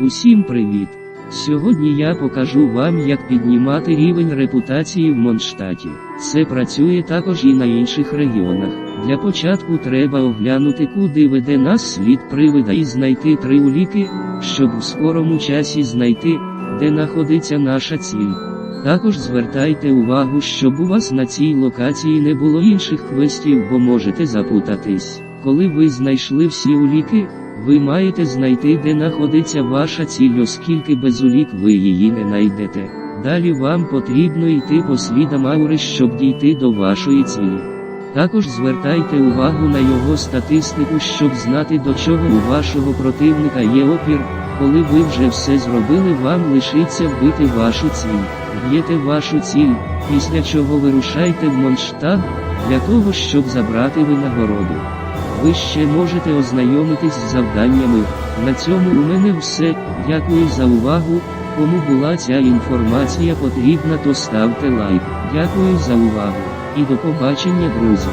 Усім привіт! Сьогодні я покажу вам, як піднімати рівень репутації в Монштаті. Це працює також і на інших регіонах. Для початку треба оглянути, куди веде нас слід привида і знайти три уліки, щоб у скорому часі знайти, де знаходиться наша ціль. Також звертайте увагу, щоб у вас на цій локації не було інших квестів, бо можете запутатись. Коли ви знайшли всі уліки, ви маєте знайти, де знаходиться ваша ціль, оскільки без улік ви її не знайдете. Далі вам потрібно йти по слідам аури, щоб дійти до вашої цілі. Також звертайте увагу на його статистику, щоб знати до чого у вашого противника є опір. Коли ви вже все зробили, вам лишиться вбити вашу ціль. Б'єте вашу ціль, після чого вирушайте в Монштадт для того, щоб забрати винагороду. Ви ще можете ознайомитись з завданнями. На цьому у мене все. Дякую за увагу. Кому була ця інформація потрібна, то ставте лайк. Дякую за увагу. І до побачення, друзі.